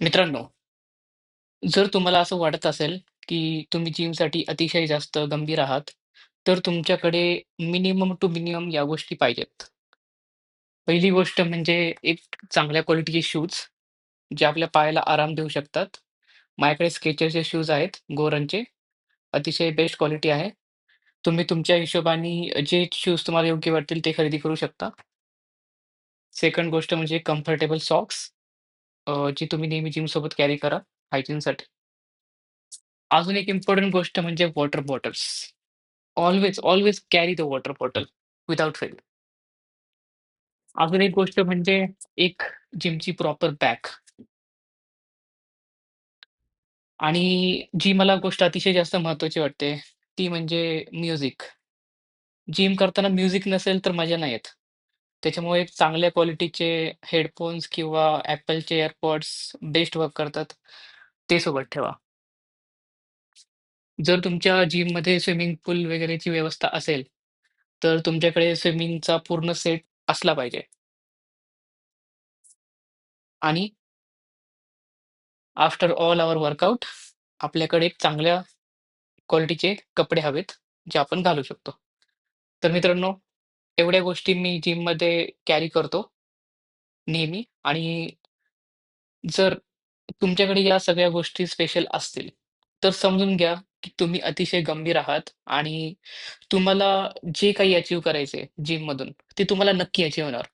मित्रांनो, जर तुम्हाला असं वाटत असेल, की तुम्ही जिमसाठी अतिशय जास्त गंभीर आहात, तर तुमच्याकडे मिनिमम टू मिनिमम या गोष्टी पाहिजेत. पहिली गोष्ट म्हणजे एक चांगल्या क्वालिटीचे शूज, जे आपल्या पायाला आराम देऊ शकतात. माझ्याकडे स्केचरचे शूज आहेत गोरनचे अतिशय बेस्ट क्वालिटी आहे. तुम्ही तुमच्या हिशोबाने जे शूज तुम्हाला योग्य वाटतील ते खरेदी करू शकता. सेकंड गोष्ट म्हणजे कम्फर्टेबल सॉक्स अ, जी तुम्ही नेहमी जिमसोबत कॅरी करा हायजीनसाठी. अजून एक इम्पोर्टंट गोष्ट म्हणजे water bottles. Always, always carry the water bottle without fail. अजून एक गोष्ट म्हणजे एक जिमची प्रॉपर बॅग आणि जी मला गोष्ट अतिशय जास्त महत्त्वाची वाटते, ती म्हणजे म्युझिक. जिम करताना म्युझिक नसेल तर मजा नाही येत. त्याच्यामुळे चांगल्या क्वालिटीचे हेडफोन्स किंवा Appleचे एअरपॉड्स बेस्ट वर्क करतात. ते सोबत ठेवा. जर तुमच्या जिममध्ये स्विमिंग पूल वगैरेची व्यवस्था असेल, तर तुमच्याकडे स्विमिंगचा पूर्ण सेट असला पाहिजे. आणि आफ्टर ऑल आवर वर्कआउट आपल्याकडे चांगल्या क्वालिटीचे कपडे हवेत, जे आपण घालू शकतो. तर मित्रांनो, एवढ्या गोष्टी मी जिममध्ये कॅरी करतो नेहमी आणि जर तुमच्याकडे या सगळ्या गोष्टी स्पेशल असतील, तर समजून घ्या, की तुम्ही अतिशय गंभीर आहात आणि तुम्हाला जे काही अचीव्ह करायचंय जिममधून, ते तुम्हाला नक्की अचीव्ह होणार.